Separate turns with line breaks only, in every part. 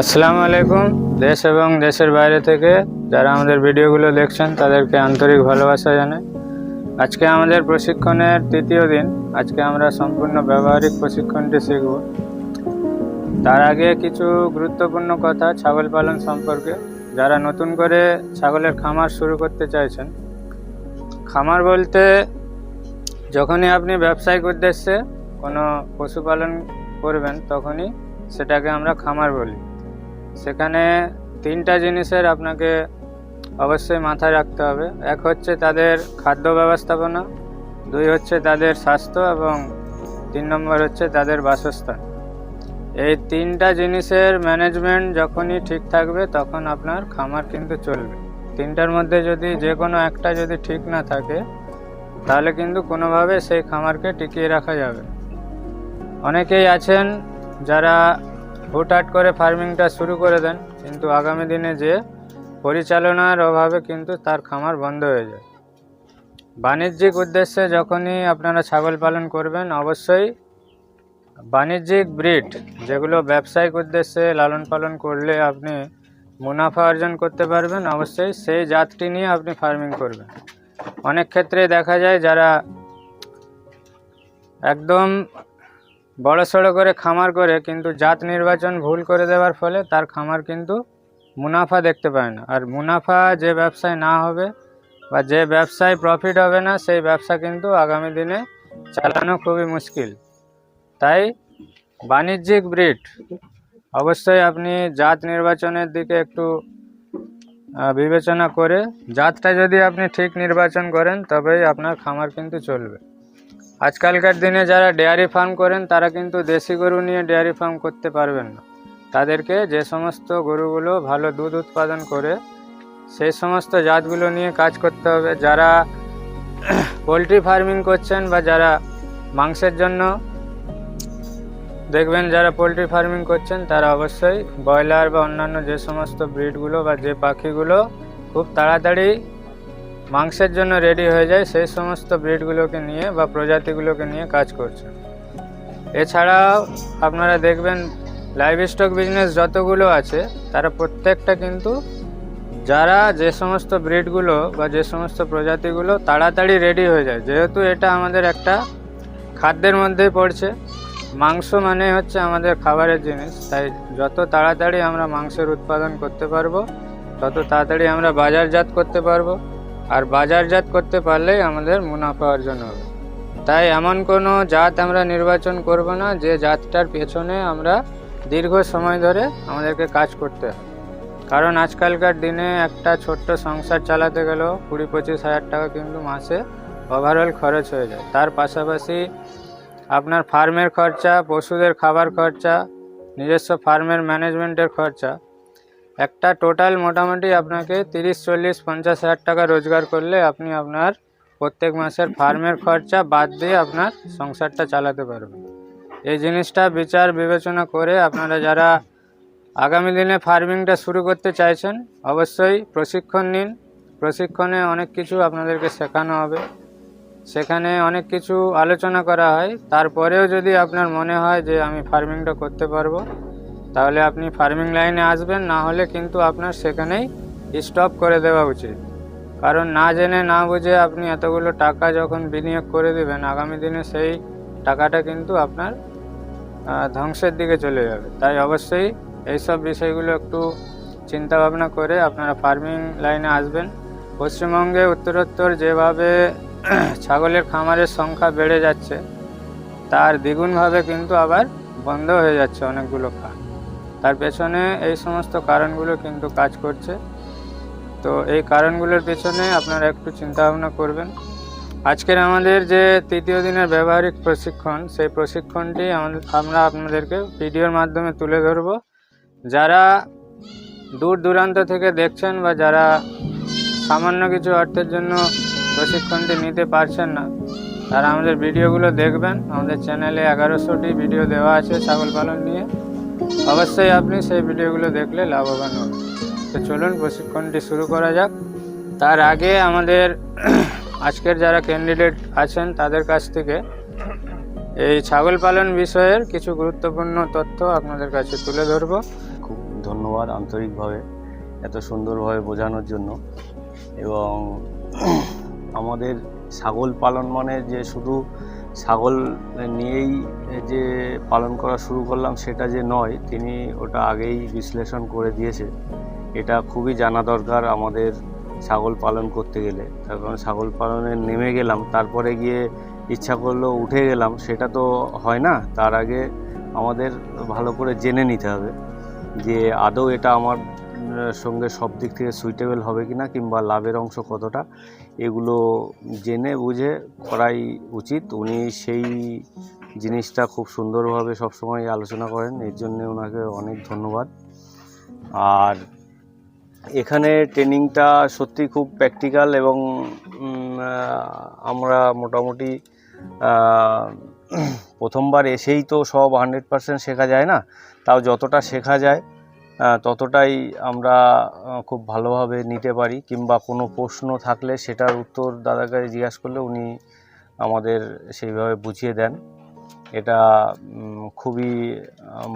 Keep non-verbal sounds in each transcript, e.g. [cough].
আসসালামু আলাইকুম। দেশ এবং দেশের বাইরে থেকে যারা আমাদের ভিডিওগুলো দেখছেন, তাদেরকে আন্তরিক ভালোবাসা জানাই। আজকে আমাদের প্রশিক্ষণের তৃতীয় দিন। আজকে আমরা সম্পূর্ণ ব্যবহারিক প্রশিক্ষণটি শিখব। তার আগে কিছু গুরুত্বপূর্ণ কথা ছাগল পালন সম্পর্কে। যারা নতুন করে ছাগলের খামার শুরু করতে চাইছেন, খামার বলতে যখনই আপনি ব্যবসায়িক উদ্দেশ্যে কোনো পশুপালন করবেন, তখনই সেটাকে আমরা খামার বলি। সেখানে তিনটা জিনিসের আপনাকে অবশ্যই মাথায় রাখতে হবে। এক হচ্ছে তাদের খাদ্য ব্যবস্থাপনা, দুই হচ্ছে তাদের স্বাস্থ্য এবং তিন নম্বর হচ্ছে তাদের বাসস্থান। এই তিনটা জিনিসের ম্যানেজমেন্ট যখনই ঠিক থাকবে তখন আপনার খামার কিন্তু চলবে। তিনটার মধ্যে যদি যে কোনো একটা যদি ঠিক না থাকে, তাহলে কিন্তু কোনোভাবে সেই খামারকে টিকিয়ে রাখা যাবে অনেকেই আছেন যারা হুটহাট করে ফার্মিংটা শুরু করে দেন, কিন্তু আগামী দিনে যে পরিচালনার অভাবে কিন্তু তার খামার বন্ধ হয়ে যায়। বাণিজ্যিক উদ্দেশ্যে যখনই আপনারা ছাগল পালন করবেন, অবশ্যই বাণিজ্যিক ব্রিড, যেগুলো ব্যবসায়িক উদ্দেশ্যে লালন পালন করলে আপনি মুনাফা অর্জন করতে পারবেন, অবশ্যই সেই জাতটি নিয়ে আপনি ফার্মিং করবেন। অনেক ক্ষেত্রে দেখা যায় যারা একদম বড় সড়ো করে খামার করে কিন্তু জাত নির্বাচন ভুল করে দেওয়ার ফলে তার খামার কিন্তু মুনাফা দেখতে পায় না। আর মুনাফা যে ব্যবসায় না হবে বা যে ব্যবসায় প্রফিট হবে না, সেই ব্যবসা কিন্তু আগামী দিনে চালানো খুবই মুশকিল। তাই বাণিজ্যিক ব্রিড অবশ্যই আপনি জাত নির্বাচনের দিকে একটু বিবেচনা করে, জাতটা যদি আপনি ঠিক নির্বাচন করেন, তবেই আপনার খামার কিন্তু চলবে। আজকালকার দিনে যারা ডেয়ারি ফার্ম করেন, তারা কিন্তু দেশি গরু নিয়ে ডেয়ারি ফার্ম করতে পারবেন না। তাদেরকে যে সমস্ত গরুগুলো ভালো দুধ উৎপাদন করে, সেই সমস্ত জাতগুলো নিয়ে কাজ করতে হবে। যারা পোলট্রি ফার্মিং করছেন বা যারা মাংসের জন্য দেখবেন যারা পোলট্রি ফার্মিং করছেন, তারা অবশ্যই ব্রয়লার বা অন্যান্য যে সমস্ত ব্রিডগুলো বা যে পাখিগুলো খুব তাড়াতাড়ি মাংসের জন্য রেডি হয়ে যায় সেই সমস্ত ব্রিডগুলোকে নিয়ে বা প্রজাতিগুলোকে নিয়ে কাজ করছে। এছাড়াও আপনারা দেখবেন লাইভ স্টক বিজনেস যতগুলো আছে, তারা প্রত্যেকটা কিন্তু যারা যে সমস্ত ব্রিডগুলো বা যে সমস্ত প্রজাতিগুলো তাড়াতাড়ি রেডি হয়ে যায়, যেহেতু এটা আমাদের একটা খাদ্যের মধ্যেই পড়ছে। মাংস মানে হচ্ছে আমাদের খাবারের জিনিস, তাই যত তাড়াতাড়ি আমরা মাংসের উৎপাদন করতে পারব, তত তাড়াতাড়ি আমরা বাজারজাত করতে পারব। আর বাজারজাত করতে পারলেই আমাদের মুনাফা অর্জন হবে। তাই এমন কোনো জাত আমরা নির্বাচন করব না, যে জাতটার পেছনে আমরা দীর্ঘ সময় ধরে আমাদেরকে কাজ করতে হয় কারণ আজকালকার দিনে একটা ছোট্ট সংসার চালাতে গেলেও কুড়ি পঁচিশ হাজার টাকা কিন্তু মাসে ওভারঅল খরচ হয়ে যায়। তার পাশাপাশি আপনার ফার্মের খরচা, পশুদের খাবার খরচা, নিজস্ব ফার্মের ম্যানেজমেন্টের খরচা একটা টোটাল মোটামুটি আপনাকে তিরিশ, চল্লিশ, পঞ্চাশ হাজার টাকা রোজগার করলে আপনি আপনার প্রত্যেক মাসের ফার্মের খরচা বাদ দিয়ে আপনার সংসারটা চালাতে পারবেন। এই জিনিসটা বিচার, বিবেচনা করে আপনারা যারা আগামী দিনে ফার্মিংটা শুরু করতে চাইছেন, অবশ্যই প্রশিক্ষণ নিন। প্রশিক্ষণে অনেক কিছু আপনাদেরকে শেখানো হবে। সেখানে অনেক কিছু আলোচনা করা হয়। তারপরেও যদি আপনার মনে হয় যে আমি ফার্মিংটা করতে পারব তাহলে আপনি ফার্মিং লাইনে আসবেন, না হলে কিন্তু আপনার সেখানেই স্টপ করে দেওয়া উচিত। কারণ না জেনে, না বুঝে আপনি এতগুলো টাকা যখন বিনিয়োগ করে দেবেন, আগামী দিনে সেই টাকাটা কিন্তু আপনার ধ্বংসের দিকে চলে যাবে। তাই অবশ্যই এইসব বিষয়গুলো একটু চিন্তা ভাবনা করে আপনারা ফার্মিং লাইনে আসবেন। পশ্চিমবঙ্গে উত্তরোত্তর যেভাবে [clears throat] ছাগলের খামারের সংখ্যা বেড়ে যাচ্ছে, তার দ্বিগুণভাবে কিন্তু আবার বন্ধ হয়ে যাচ্ছে অনেকগুলো খাল তার পেছনে এই সমস্ত কারণগুলো কিন্তু কাজ করছে। তো এই কারণগুলোর পেছনে আপনারা একটু চিন্তা ভাবনা করবেন। আজকের আমাদের যে তৃতীয় দিনের ব্যবহারিক প্রশিক্ষণ, সেই প্রশিক্ষণটি আমরা আপনাদেরকে ভিডিওর মাধ্যমে তুলে ধরব। যারা দূর দূরান্ত থেকে দেখছেন বা যারা সামান্য কিছু অর্থের জন্য প্রশিক্ষণটি নিতে পারছেন না, তারা আমাদের ভিডিওগুলো দেখবেন। আমাদের চ্যানেলে এগারোশোটি ভিডিও দেওয়া আছে ছাগল পালন নিয়ে। অবশ্যই আপনি সেই ভিডিওগুলো দেখলে লাভবান হবেন। তো চলুন প্রশিক্ষণটি শুরু করা যাক। তার আগে আমাদের [clears throat] আজকের যারা ক্যান্ডিডেট আছেন, তাদের কাছ থেকে এই ছাগল পালন বিষয়ের কিছু গুরুত্বপূর্ণ তথ্য আপনাদের কাছে তুলে ধরবো।
খুব ধন্যবাদ আন্তরিকভাবে এত সুন্দরভাবে বোঝানোর জন্য। এবং [clears throat] আমাদের ছাগল পালন মানে যে শুধু ছাগল নিয়েই যে পালন করা শুরু করলাম সেটা যে নয়, তিনি ওটা আগেই বিশ্লেষণ করে দিয়েছে। এটা খুবই জানা দরকার আমাদের ছাগল পালন করতে গেলে। তার কারণ ছাগল পালনে নেমে গেলাম, তারপরে গিয়ে ইচ্ছা করল উঠে গেলাম, সেটা তো হয় না। তার আগে আমাদের ভালো করে জেনে নিতে হবে যে আদৌ এটা আমার সঙ্গে সব দিক থেকে সুইটেবল হবে কি না কিংবা লাভের অংশ কতটা। এগুলো জেনে বুঝে করাই উচিত। উনি সেই জিনিসটা খুব সুন্দরভাবে সবসময় আলোচনা করেন, এর জন্য ওনাকে অনেক ধন্যবাদ। আর এখানে ট্রেনিংটা সত্যি খুব প্র্যাকটিক্যাল এবং আমরা মোটামুটি প্রথমবার এসেই তো সব হান্ড্রেড পার্সেন্ট শেখা যায় না, তাও যতটা শেখা যায় ততটাই আমরা খুব ভালোভাবে নিতে পারি কিংবা কোনো প্রশ্ন থাকলে সেটার উত্তর দাদার কাছে জিজ্ঞাসা করলে উনি আমাদের সেইভাবে বুঝিয়ে দেন। এটা খুবই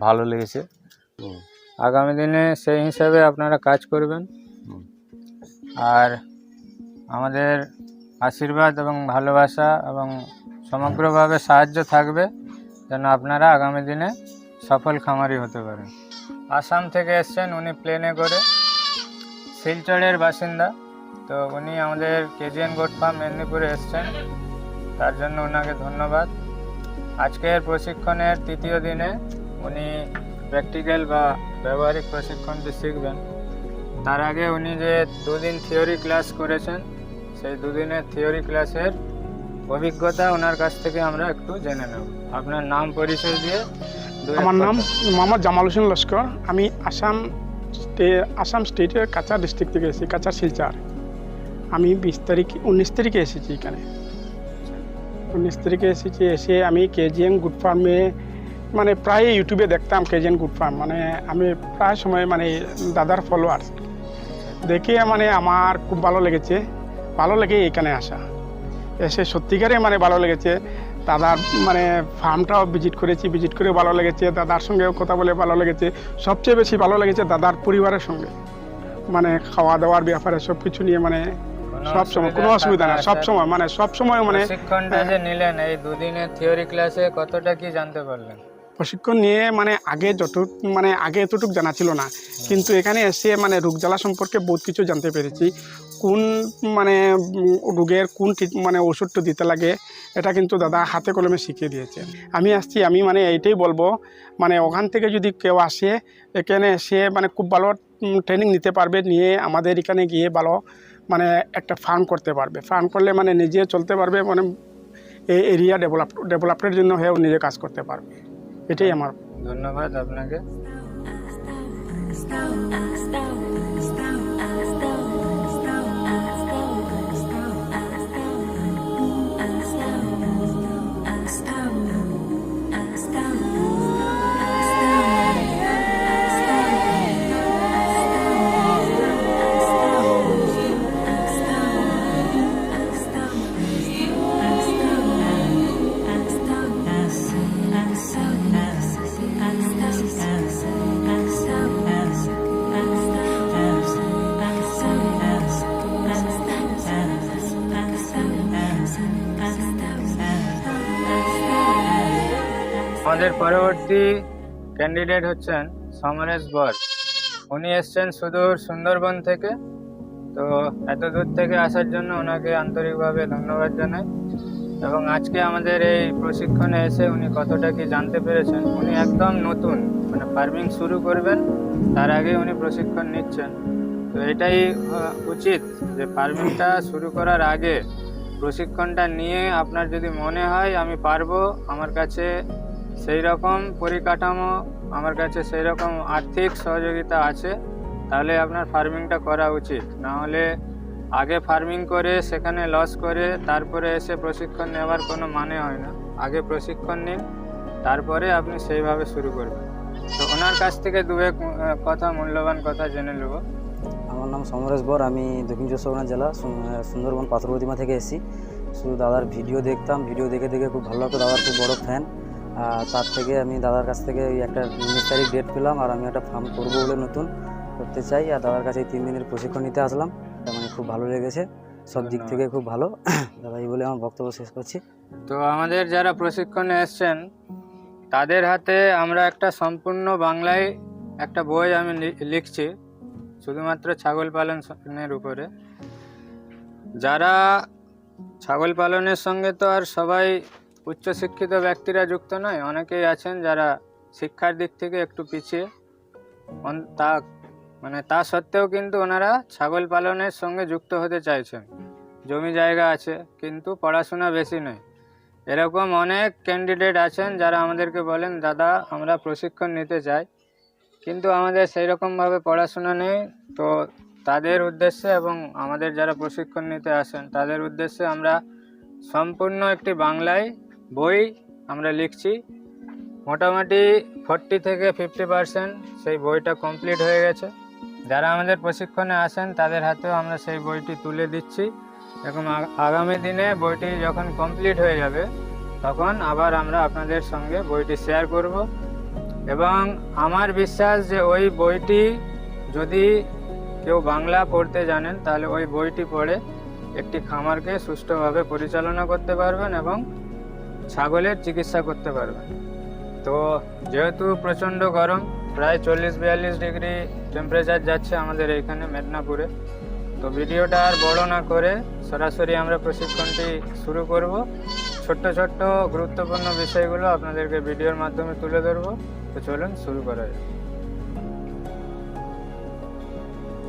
ভালো লেগেছে।
আগামী দিনে সেই হিসাবে আপনারা কাজ করবেন। আর আমাদের আশীর্বাদ এবং ভালোবাসা এবং সমগ্রভাবে সাহায্য থাকবে যেন আপনারা আগামী দিনে সফল খামারি হতে পারেন। আসাম থেকে এসছেন উনি প্লেনে করে। শিলচরের বাসিন্দা। তো উনি আমাদের কেজিএন গোট মেদিনীপুরে এসছেন। তার জন্য ওনাকে ধন্যবাদ। আজকের প্রশিক্ষণের তৃতীয় দিনে উনি প্র্যাকটিক্যাল বা ব্যবহারিক প্রশিক্ষণটি শিখবেন, তার আগে উনি যে দুদিন থিওরি ক্লাস করেছেন, সেই দুদিনের থিওরি ক্লাসের অভিজ্ঞতা ওনার কাছ থেকে আমরা একটু জেনে নেব। আপনার নাম, পরিচয় দিয়ে
আমার নাম। মোহাম্মদ জামাল হোসেন লস্কর। আমি আসাম আসাম স্টেটের কাছাড় ডিস্ট্রিক্ট থেকে এসেছি কাছাড় শিলচার। আমি বিশ তারিখ, উনিশ তারিখে এসেছি এখানে। উনিশ তারিখে এসেছি, এসে আমি কেজিএন গুড ফার্মে মানে প্রায় ইউটিউবে দেখতাম কেজিএন গুড ফার্ম। মানে আমি প্রায় সময় মানে দাদার ফলোয়ার্স দেখে মানে আমার খুব ভালো লেগেছে। ভালো লেগে এখানে আসা। এসে সত্যিকারে মানে ভালো লেগেছে। দাদার মানে ফার্মটাও ভিজিট করেছি ভিজিট করে ভালো লেগেছে দাদার সঙ্গেও কথা বলে ভালো লেগেছে সবচেয়ে বেশি ভালো লেগেছে দাদার পরিবারের সঙ্গে। মানে খাওয়া দাওয়ার ব্যাপারে সব কিছু নিয়ে মানে সব সময় কোনো অসুবিধা না সব সময় মানে সব সময় মানে
শিক্ষণটা যে নিলেন এই দুদিনের থিওরি ক্লাসে কতটা কি জানতে পারলেন?
প্রশিক্ষণ নিয়ে মানে আগে যতটুক মানে আগে এতটুকু জানা ছিল না। কিন্তু এখানে এসে মানে রোগজ্বালা সম্পর্কে বহুত কিছু জানতে পেরেছি। কোন মানে রোগের কোন মানে ওষুধটা দিতে লাগে, এটা কিন্তু দাদা হাতে কলমে শিখিয়ে দিয়েছে। আমি আসছি, আমি মানে এইটাই বলব মানে ওখান থেকে যদি কেউ আসে, এখানে এসে মানে খুব ভালো ট্রেনিং নিতে পারবে, নিয়ে আমাদের এখানে গিয়ে ভালো মানে একটা ফার্ম করতে পারবে। ফার্ম করলে মানে নিজে চলতে পারবে মানে এই এরিয়া ডেভেলপ ডেভেলপমেন্টের জন্য হয়েও নিজে কাজ করতে পারবে। এটাই আমার।
ধন্যবাদ আপনাকে। আমাদের পরবর্তী ক্যান্ডিডেট হচ্ছেন সমরেশ বর। উনি এসছেন সুদূর সুন্দরবন থেকে। তো এত দূর থেকে আসার জন্য ওনাকে আন্তরিকভাবে ধন্যবাদ জানাই। এবং আজকে আমাদের এই প্রশিক্ষণে এসে উনি কতটা কি জানতে পেরেছেন, উনি একদম নতুন মানে ফার্মিং শুরু করবেন, তার আগে উনি প্রশিক্ষণ নিচ্ছেন। তো এটাই উচিত যে ফার্মিংটা শুরু করার আগে প্রশিক্ষণটা নিয়ে আপনার যদি মনে হয় আমি পারব, আমার কাছে সেই রকম পরিকাঠামো আমার কাছে সেই রকম আর্থিক সহযোগিতা আছে, তাহলে আপনার ফার্মিংটা করা উচিত। না হলে আগে ফার্মিং করে, সেখানে লস করে, তারপরে এসে প্রশিক্ষণ নেওয়ার কোনো মানে হয় না। আগে প্রশিক্ষণ নিন, তারপরে আপনি সেইভাবে শুরু করবেন। তো ওনার কাছ থেকে দু এক কথা, মূল্যবান কথা জেনে নেব।
আমার নাম সমরেশ বর, আমি দক্ষিণ চব্বিশ জেলা, সুন- সুন্দরবন পাথর প্রতিমা থেকে এসেছি। শুধু দাদার ভিডিও দেখতাম, ভিডিও দেখে দেখে খুব ভালো লাগতো, দাদার খুব বড় ফ্যান তার থেকে আমি দাদার কাছ থেকে ওই একটা উনিশ তারিখ ডেট পেলাম আর আমি একটা ফার্ম করব বলে নতুন করতে চাই আর দাদার কাছে তিন দিনের প্রশিক্ষণ নিতে আসলাম। মানে খুব ভালো লেগেছে সব দিক থেকে খুব ভালো। [clears throat] দাদা এই বলে আমার বক্তব্য শেষ করছি।
তো আমাদের যারা প্রশিক্ষণে এসছেন তাদের হাতে আমরা একটা সম্পূর্ণ বাংলায় একটা বই আমি লিখছি শুধুমাত্র ছাগল পালনের উপরে। যারা ছাগল পালনের সঙ্গে তো আর সবাই উচ্চশিক্ষিত ব্যক্তিরা যুক্ত নয়, অনেকেই আছেন যারা শিক্ষার দিক থেকে একটু পিছিয়ে। তা মানে তা সত্ত্বেও কিন্তু ওনারা ছাগল পালনের সঙ্গে যুক্ত হতে চাইছেন। জমি জায়গা আছে, কিন্তু পড়াশোনা বেশি নয়। এরকম অনেক ক্যান্ডিডেট আছেন যারা আমাদেরকে বলেন, দাদা, আমরা প্রশিক্ষণ নিতে চাই, কিন্তু আমাদের সেই রকমভাবে পড়াশোনা নেই। তো তাদের উদ্দেশ্যে এবং আমাদের যারা প্রশিক্ষণ নিতে আসেন, তাদের উদ্দেশ্যে আমরা সম্পূর্ণ একটি বাংলায় বই আমরা লিখছি। মোটামুটি ফর্টি থেকে ফিফটি পার্সেন্ট সেই বইটা কমপ্লিট হয়ে গেছে। যারা আমাদের প্রশিক্ষণে আসেন, তাদের হাতেও আমরা সেই বইটি তুলে দিচ্ছি। আগ- আগামী দিনে বইটি যখন কমপ্লিট হয়ে যাবে, তখন আবার আমরা আপনাদের সঙ্গে বইটি শেয়ার করব। এবং আমার বিশ্বাস যে ওই বইটি যদি কেউ বাংলা পড়তে জানেন, তাহলে ওই বইটি পড়ে একটি খামারকে সুষ্ঠুভাবে পরিচালনা করতে পারবেন এবং ছাগলের চিকিৎসা করতে পারবেন তো যেহেতু প্রচণ্ড গরম, প্রায় চল্লিশ বিয়াল্লিশ ডিগ্রি টেম্পারেচার যাচ্ছে আমাদের এইখানে মেদিনীপুরে, তো ভিডিওটা আর বড় না করে সরাসরি আমরা প্রশিক্ষণটি শুরু করব। ছোট্ট ছোট্ট গুরুত্বপূর্ণ বিষয়গুলো আপনাদেরকে ভিডিওর মাধ্যমে তুলে ধরবো। তো চলুন শুরু করা যাক।